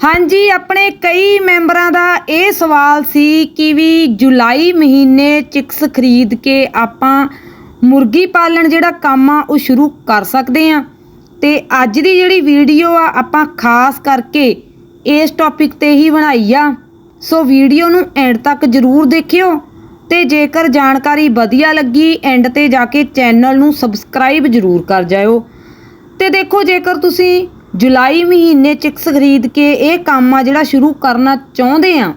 ਹਾਂਜੀ, ਆਪਣੇ ਕਈ ਮੈਂਬਰਾਂ ਦਾ ਇਹ ਸਵਾਲ ਸੀ ਕਿ ਵੀ ਜੁਲਾਈ ਮਹੀਨੇ ਚਿਕਸ ਖਰੀਦ ਕੇ ਆਪਾਂ ਮੁਰਗੀ ਪਾਲਣ ਜਿਹੜਾ ਕੰਮ ਆ, ਉਹ ਸ਼ੁਰੂ ਕਰ ਸਕਦੇ ਆ ਤੇ ਅੱਜ ਦੀ ਜਿਹੜੀ ਵੀਡੀਓ ਆ, ਆਪਾਂ ਖਾਸ ਕਰਕੇ ਇਸ ਟੌਪਿਕ ਤੇ ਹੀ ਬਣਾਈ ਆ। ਸੋ ਵੀਡੀਓ ਨੂੰ ਐਂਡ ਤੱਕ ਜਰੂਰ ਦੇਖਿਓ ਤੇ ਜੇਕਰ ਜਾਣਕਾਰੀ ਵਧੀਆ ਲੱਗੀ ਐਂਡ ਤੇ ਜਾ ਕੇ ਚੈਨਲ ਨੂੰ ਸਬਸਕ੍ਰਾਈਬ ਜਰੂਰ ਕਰ ਜਾਇਓ। ਤੇ ਦੇਖੋ, ਜੇਕਰ ਤੁਸੀਂ ਜੁਲਾਈ ਮਹੀਨੇ ਚਿਕਸ ਖਰੀਦ ਕੇ ਇਹ ਕੰਮ ਆ ਜਿਹੜਾ ਸ਼ੁਰੂ ਕਰਨਾ ਚਾਹੁੰਦੇ ਆ,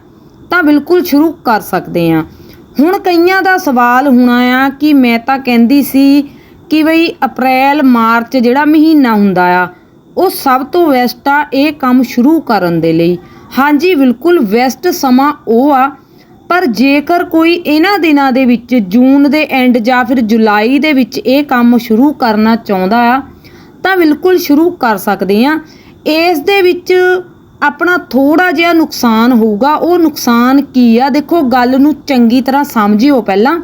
ਤਾਂ ਬਿਲਕੁਲ ਸ਼ੁਰੂ ਕਰ ਸਕਦੇ ਆ। ਹੁਣ ਕਈਆਂ ਦਾ ਸਵਾਲ ਹੋਣਾ ਆ ਕਿ ਮੈਂ ਤਾਂ ਕਹਿੰਦੀ ਸੀ ਕਿ ਬਈ ਅਪ੍ਰੈਲ, ਮਾਰਚ ਜਿਹੜਾ ਮਹੀਨਾ ਹੁੰਦਾ ਆ, ਉਹ ਸਭ ਤੋਂ ਬੈਸਟ ਆ ਇਹ ਕੰਮ ਸ਼ੁਰੂ ਕਰਨ ਦੇ ਲਈ। ਹਾਂਜੀ, ਬਿਲਕੁਲ ਬੈਸਟ ਸਮਾਂ ਉਹ ਆ, ਪਰ ਜੇਕਰ ਕੋਈ ਇਹਨਾਂ ਦਿਨਾਂ ਦੇ ਵਿੱਚ, ਜੂਨ ਦੇ ਐਂਡ ਜਾਂ ਫਿਰ ਜੁਲਾਈ ਦੇ ਵਿੱਚ ਇਹ ਕੰਮ ਸ਼ੁਰੂ ਕਰਨਾ ਚਾਹੁੰਦਾ ਆ ਤਾਂ ਬਿਲਕੁਲ ਸ਼ੁਰੂ ਕਰ ਸਕਦੇ ਆ ਇਸ ਦੇ ਵਿੱਚ ਆਪਣਾ ਥੋੜਾ ਜਿਹਾ ਨੁਕਸਾਨ ਹੋਊਗਾ। ਉਹ ਨੁਕਸਾਨ ਕੀ ਆ? ਦੇਖੋ, ਗੱਲ ਨੂੰ ਚੰਗੀ ਤਰ੍ਹਾਂ ਸਮਝਿਓ ਪਹਿਲਾਂ।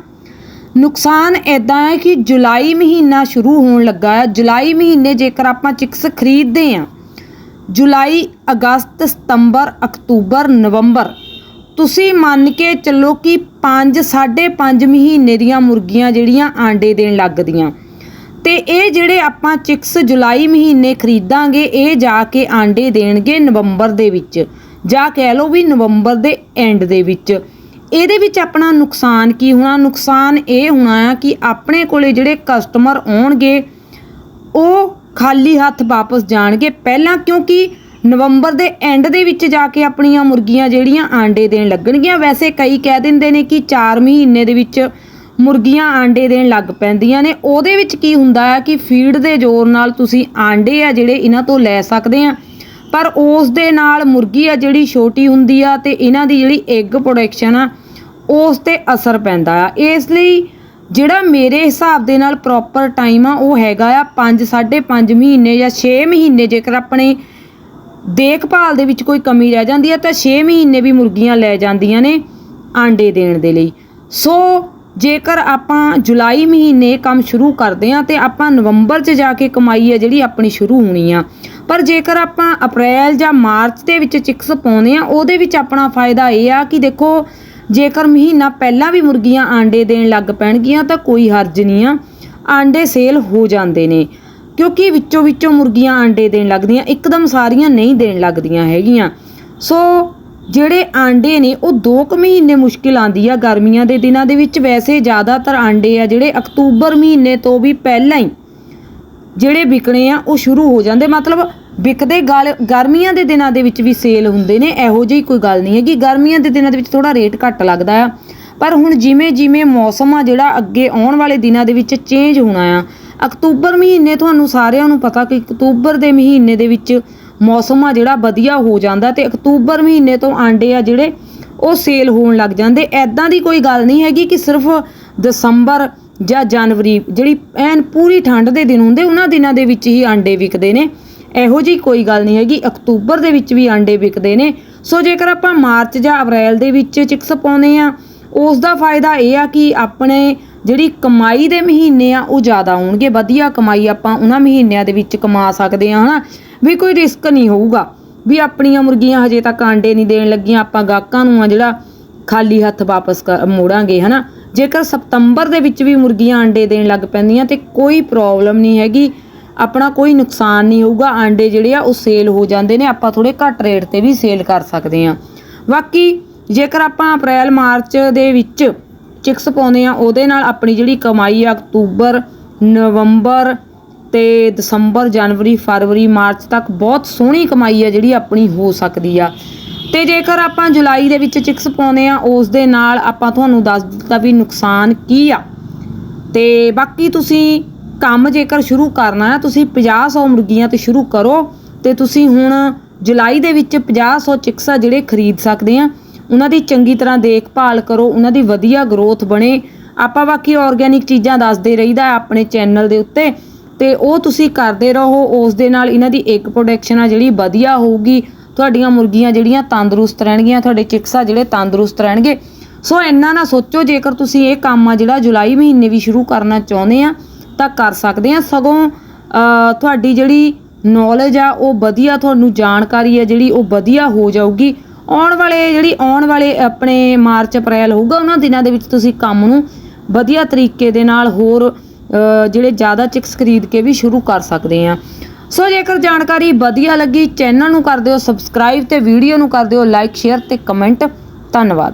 ਨੁਕਸਾਨ ਇਦਾਂ ਹੈ ਕਿ ਜੁਲਾਈ ਮਹੀਨਾ ਸ਼ੁਰੂ ਹੋਣ ਲੱਗਾ ਹੈ। ਜੁਲਾਈ ਮਹੀਨੇ ਜੇਕਰ ਆਪਾਂ ਚਿਕਸ ਖਰੀਦਦੇ ਆ ਜੁਲਾਈ, ਅਗਸਤ, ਸਤੰਬਰ, ਅਕਤੂਬਰ, ਨਵੰਬਰ, ਤੁਸੀਂ ਮੰਨ ਕੇ ਚੱਲੋ ਕਿ 5 5.5 ਮਹੀਨੇ ਦੀਆਂ ਮੁਰਗੀਆਂ ਜਿਹੜੀਆਂ ਆਂਡੇ ਦੇਣ ਲੱਗਦੀਆਂ। ਤੇ ਇਹ ਜਿਹੜੇ ਆਪਾਂ ਚਿਕਸ ਜੁਲਾਈ ਮਹੀਨੇ ਖਰੀਦਾਂਗੇ, ਇਹ ਜਾ ਕੇ ਆਂਡੇ ਦੇਣਗੇ ਨਵੰਬਰ ਦੇ ਵਿੱਚ। ਜਾਂ ਕਹਿ ਲਓ ਵੀ ਨਵੰਬਰ ਦੇ ਐਂਡ ਦੇ ਵਿੱਚ। ਇਹਦੇ ਵਿੱਚ ਆਪਣਾ ਨੁਕਸਾਨ ਕੀ ਹੋਣਾ? ਨੁਕਸਾਨ ਇਹ ਹੋਣਾ ਆ ਕਿ ਆਪਣੇ ਕੋਲੇ ਜਿਹੜੇ ਕਸਟਮਰ ਆਉਣਗੇ, ਉਹ ਖਾਲੀ ਹੱਥ ਵਾਪਸ ਜਾਣਗੇ। ਪਹਿਲਾਂ ਕਿਉਂਕਿ ਨਵੰਬਰ ਦੇ ਐਂਡ ਦੇ ਵਿੱਚ ਜਾ ਕੇ ਆਪਣੀਆਂ ਮੁਰਗੀਆਂ ਜਿਹੜੀਆਂ ਆਂਡੇ ਦੇਣ ਲੱਗਣਗੀਆਂ, ਵੈਸੇ ਕਈ ਕਹਿ ਦਿੰਦੇ ਨੇ ਕਿ 4 ਮਹੀਨੇ ਦੇ ਵਿੱਚ ਮੁਰਗੀਆਂ ਆਂਡੇ ਦੇਣ ਲੱਗ ਪੈਂਦੀਆਂ ਨੇ। ਉਹਦੇ ਵਿੱਚ ਕੀ ਹੁੰਦਾ ਹੈ ਕਿ ਫੀਡ ਦੇ ਜ਼ੋਰ ਨਾਲ ਤੁਸੀਂ ਆਂਡੇ ਆ ਜਿਹੜੇ ਇਹਨਾਂ ਤੋਂ ਲੈ ਸਕਦੇ ਆ। ਪਰ ਉਸ ਦੇ ਨਾਲ ਮੁਰਗੀ ਆ ਜਿਹੜੀ ਛੋਟੀ ਹੁੰਦੀ ਆ ਤੇ ਇਹਨਾਂ ਦੀ ਜਿਹੜੀ ਐਗ ਪ੍ਰੋਡਕਸ਼ਨ ਆ, ਉਸ ਤੇ ਅਸਰ ਪੈਂਦਾ ਆ। ਇਸ ਲਈ ਜਿਹੜਾ ਮੇਰੇ ਹਿਸਾਬ ਦੇ ਨਾਲ ਪ੍ਰੋਪਰ ਟਾਈਮ ਆ, ਉਹ ਹੈਗਾ ਆ 5 5.5 ਮਹੀਨੇ ਜਾਂ 6 ਮਹੀਨੇ ਜੇਕਰ ਆਪਣੇ ਦੇਖਭਾਲ ਦੇ ਵਿੱਚ ਕੋਈ ਕਮੀ ਰਹਿ ਜਾਂਦੀ ਹੈ ਤਾਂ 6 ਮਹੀਨੇ ਵੀ ਮੁਰਗੀਆਂ ਲੈ ਜਾਂਦੀਆਂ ਨੇ ਆਂਡੇ ਦੇਣ ਦੇ ਲਈ। ਸੋ ਜੇਕਰ ਆਪਾਂ ਜੁਲਾਈ ਮਹੀਨੇ ਕੰਮ ਸ਼ੁਰੂ ਕਰਦੇ ਆ ਤੇ ਆਪਾਂ ਨਵੰਬਰ 'ਚ ਜਾ ਕੇ ਕਮਾਈ ਹੈ ਜਿਹੜੀ ਆਪਣੀ ਸ਼ੁਰੂ ਹੋਣੀ ਆ। ਪਰ ਜੇਕਰ ਆਪਾਂ ਅਪ੍ਰੈਲ ਜਾਂ ਮਾਰਚ ਦੇ ਵਿੱਚ ਚਿਕਸ ਪਾਉਂਦੇ ਆ ਉਹਦੇ ਵਿੱਚ ਆਪਣਾ ਫਾਇਦਾ ਇਹ ਆ ਕਿ ਦੇਖੋ, ਜੇਕਰ ਮਹੀਨਾ ਪਹਿਲਾਂ ਵੀ ਮੁਰਗੀਆਂ ਆਂਡੇ ਦੇਣ ਲੱਗ ਪੈਣਗੀਆਂ ਤਾਂ ਕੋਈ ਹਰਜ ਨਹੀਂ ਆ। ਆਂਡੇ ਸੇਲ ਹੋ ਜਾਂਦੇ ਨੇ, ਕਿਉਂਕਿ ਵਿੱਚੋਂ ਵਿੱਚੋਂ ਮੁਰਗੀਆਂ ਆਂਡੇ ਦੇਣ ਲੱਗਦੀਆਂ, ਇੱਕਦਮ ਸਾਰੀਆਂ ਨਹੀਂ ਦੇਣ ਲੱਗਦੀਆਂ ਹੈਗੀਆਂ। ਸੋ ਜਿਹੜੇ ਆਂਡੇ ਨੇ, ਉਹ 2 ਕੁ ਮਹੀਨੇ ਮੁਸ਼ਕਿਲ ਆਂਦੀ ਆ ਗਰਮੀਆਂ ਦੇ ਦਿਨਾਂ ਦੇ ਵਿੱਚ। ਵੈਸੇ ਜ਼ਿਆਦਾਤਰ ਆਂਡੇ ਆ ਜਿਹੜੇ ਅਕਤੂਬਰ ਮਹੀਨੇ ਤੋਂ ਵੀ ਪਹਿਲਾਂ ਹੀ ਜਿਹੜੇ ਵਿਕਣੇ ਆ, ਉਹ ਸ਼ੁਰੂ ਹੋ ਜਾਂਦੇ। ਮਤਲਬ ਵਿਕਦੇ ਗਲ, ਗਰਮੀਆਂ ਦੇ ਦਿਨਾਂ ਦੇ ਵਿੱਚ ਵੀ ਸੇਲ ਹੁੰਦੇ ਨੇ, ਇਹੋ ਜਿਹੀ ਕੋਈ ਗੱਲ ਨਹੀਂ ਹੈ ਕਿ ਗਰਮੀਆਂ ਦੇ ਦਿਨਾਂ ਦੇ ਵਿੱਚ ਥੋੜਾ ਰੇਟ ਘੱਟ ਲੱਗਦਾ ਆ। ਪਰ ਹੁਣ ਜਿਵੇਂ ਜਿਵੇਂ ਮੌਸਮ ਆ ਜਿਹੜਾ, ਅੱਗੇ ਆਉਣ ਵਾਲੇ ਦਿਨਾਂ ਦੇ ਵਿੱਚ ਚੇਂਜ ਹੋਣਾ ਆ। ਅਕਤੂਬਰ ਮਹੀਨੇ ਤੁਹਾਨੂੰ ਸਾਰਿਆਂ ਨੂੰ ਪਤਾ ਕਿ ਅਕਤੂਬਰ ਦੇ ਮਹੀਨੇ ਦੇ ਵਿੱਚ ਮੌਸਮ ਆ ਜਿਹੜਾ ਵਧੀਆ ਹੋ ਜਾਂਦਾ ਤੇ ਅਕਤੂਬਰ ਮਹੀਨੇ ਤੋਂ ਆਂਡੇ ਆ ਜਿਹੜੇ ਉਹ ਸੇਲ ਹੋਣ ਲੱਗ ਜਾਂਦੇ। ਐਦਾਂ ਦੀ ਕੋਈ ਗੱਲ ਨਹੀਂ ਹੈਗੀ ਕਿ ਸਿਰਫ ਦਸੰਬਰ ਜਾਂ ਜਨਵਰੀ ਜਿਹੜੀ ਐਨ ਪੂਰੀ ਠੰਡ ਦੇ ਦਿਨ ਹੁੰਦੇ, ਉਹਨਾਂ ਦਿਨਾਂ ਦੇ ਵਿੱਚ ਹੀ ਆਂਡੇ ਵਿਕਦੇ ਨੇ। ਇਹੋ ਜੀ ਕੋਈ ਗੱਲ ਨਹੀਂ ਹੈਗੀ, ਅਕਤੂਬਰ ਦੇ ਵਿੱਚ ਵੀ ਆਂਡੇ ਵਿਕਦੇ ਨੇ। ਸੋ ਜੇਕਰ ਆਪਾਂ ਮਾਰਚ ਜਾਂ ਅਪ੍ਰੈਲ ਦੇ ਵਿੱਚ ਚਿਕਸ ਪਾਉਂਦੇ ਆ ਉਸ ਦਾ ਫਾਇਦਾ ਇਹ ਆ ਕਿ ਆਪਣੇ ਜਿਹੜੀ ਕਮਾਈ ਦੇ ਮਹੀਨੇ ਆ, ਉਹ ਜ਼ਿਆਦਾ ਹੋਣਗੇ। ਵਧੀਆ ਕਮਾਈ ਆਪਾਂ ਉਹਨਾਂ ਮਹੀਨਿਆਂ ਦੇ ਵਿੱਚ ਕਮਾ ਸਕਦੇ ਆ ਹਨਾ? ਵੀ ਕੋਈ ਰਿਸਕ ਨਹੀਂ ਹੋਊਗਾ। ਵੀ ਆਪਣੀਆਂ ਮੁਰਗੀਆਂ ਹਜੇ ਤੱਕ ਆਂਡੇ ਨਹੀਂ ਦੇਣ ਲੱਗੀਆਂ, ਆਪਾਂ ਗਾਹਕਾਂ ਨੂੰ ਆ ਜਿਹੜਾ ਖਾਲੀ ਹੱਥ ਵਾਪਸ ਕਰ- ਮੋੜਾਂਗੇ, ਹਨਾ? ਜੇਕਰ ਸਤੰਬਰ ਦੇ ਵਿੱਚ ਵੀ ਮੁਰਗੀਆਂ ਆਂਡੇ ਦੇਣ ਲੱਗ ਪੈਂਦੀਆਂ ਤੇ ਕੋਈ ਪ੍ਰੋਬਲਮ ਨਹੀਂ ਹੈਗੀ, ਆਪਣਾ ਕੋਈ ਨੁਕਸਾਨ ਨਹੀਂ ਹੋਊਗਾ, ਆਂਡੇ ਜਿਹੜੇ ਆ ਉਹ ਸੇਲ ਹੋ ਜਾਂਦੇ ਨੇ, ਆਪਾਂ ਥੋੜੇ ਘੱਟ ਰੇਟ ਤੇ ਵੀ ਸੇਲ ਕਰ ਸਕਦੇ ਆ ਬਾਕੀ ਜੇਕਰ ਆਪਾਂ ਅਪ੍ਰੈਲ, ਮਾਰਚ ਦੇ ਵਿੱਚ ਚਿਕਸ ਪਾਉਂਦੇ ਆ ਉਹਦੇ ਨਾਲ ਆਪਣੀ ਜਿਹੜੀ ਕਮਾਈ ਆ ਅਕਤੂਬਰ, ਨਵੰਬਰ ਤੇ ਦਸੰਬਰ, ਜਨਵਰੀ, ਫਰਵਰੀ, ਮਾਰਚ ਤੱਕ ਬਹੁਤ ਸੋਹਣੀ ਕਮਾਈ ਆ ਜਿਹੜੀ ਆਪਣੀ ਹੋ ਸਕਦੀ ਆ। ਤੇ ਜੇਕਰ ਆਪਾਂ ਜੁਲਾਈ ਦੇ ਵਿੱਚ ਚਿਕਸ ਪਾਉਂਦੇ ਆ, ਉਸ ਦੇ ਨਾਲ ਆਪਾਂ ਤੁਹਾਨੂੰ ਦੱਸ ਦਿੱਤਾ ਵੀ ਨੁਕਸਾਨ ਕੀ ਆ। ਤੇ ਬਾਕੀ ਤੁਸੀਂ ਕੰਮ ਜੇਕਰ ਸ਼ੁਰੂ ਕਰਨਾ ਹੈ ਤੁਸੀਂ 50 ਮੁਰਗੀਆਂ ਤੇ ਸ਼ੁਰੂ ਕਰੋ ਤੇ ਤੁਸੀਂ ਹੁਣ ਜੁਲਾਈ ਦੇ ਵਿੱਚ 50 ਚਿਕਸ ਆ ਜਿਹੜੇ ਖਰੀਦ ਸਕਦੇ ਆ, ਉਹਨਾਂ ਦੀ ਚੰਗੀ ਤਰ੍ਹਾਂ ਦੇਖਭਾਲ ਕਰੋ, ਉਹਨਾਂ ਦੀ ਵਧੀਆ ਗਰੋਥ ਬਣੇ। ਆਪਾਂ ਬਾਕੀ ਆਰਗੇਨਿਕ ਚੀਜ਼ਾਂ ਦੱਸਦੇ ਰਹੀਦਾ ਆਪਣੇ ਚੈਨਲ ਦੇ ਉੱਤੇ। ਤੇ ਉਹ ਤੁਸੀਂ ਕਰਦੇ ਰਹੋ, ਉਸ ਦੇ ਨਾਲ ਇਹਨਾਂ ਦੀ ਇੱਕ ਪ੍ਰੋਡਕਸ਼ਨ ਆ ਜਿਹੜੀ ਵਧੀਆ ਹੋਊਗੀ। ਤੁਹਾਡੀਆਂ ਮੁਰਗੀਆਂ ਜਿਹੜੀਆਂ ਤੰਦਰੁਸਤ ਰਹਿਣਗੀਆਂ, ਤੁਹਾਡੇ ਚਿਕਸ ਆ ਜਿਹੜੇ ਤੰਦਰੁਸਤ ਰਹਿਣਗੇ। ਸੋ ਇੰਨਾ ਨਾ ਸੋਚੋ, ਜੇਕਰ ਤੁਸੀਂ ਇਹ ਕੰਮ ਆ ਜਿਹੜਾ ਜੁਲਾਈ ਮਹੀਨੇ ਵੀ ਸ਼ੁਰੂ ਕਰਨਾ ਚਾਹੁੰਦੇ ਆ, ਤਾਂ ਕਰ ਸਕਦੇ ਆ। ਸਗੋਂ ਤੁਹਾਡੀ ਜਿਹੜੀ ਨੌਲੇਜ ਆ, ਉਹ ਵਧੀਆ ਤੁਹਾਨੂੰ ਜਾਣਕਾਰੀ ਆ ਜਿਹੜੀ ਉਹ ਵਧੀਆ ਹੋ ਜਾਊਗੀ। ਆਉਣ ਵਾਲੇ, ਜਿਹੜੀ ਆਉਣ ਵਾਲੇ ਆਪਣੇ ਮਾਰਚ ਅਪ੍ਰੈਲ ਹੋਊਗਾ, ਉਹਨਾਂ ਦਿਨਾਂ ਦੇ ਵਿੱਚ ਤੁਸੀਂ ਕੰਮ ਨੂੰ ਵਧੀਆ ਤਰੀਕੇ ਦੇ ਨਾਲ ਹੋਰ ਜਿਹੜੇ ਜ਼ਿਆਦਾ ਚਿਕਸ ਖਰੀਦ ਕੇ ਵੀ ਸ਼ੁਰੂ ਕਰ ਸਕਦੇ ਆ ਸੋ ਜੇਕਰ ਜਾਣਕਾਰੀ ਵਧੀਆ ਲੱਗੀ, ਚੈਨਲ ਨੂੰ ਕਰ ਦਿਓ ਸਬਸਕ੍ਰਾਈਬ ਤੇ ਵੀਡੀਓ ਨੂੰ ਕਰ ਦਿਓ ਲਾਈਕ ਸ਼ੇਅਰ ਤੇ ਕਮੈਂਟ ਧੰਨਵਾਦ।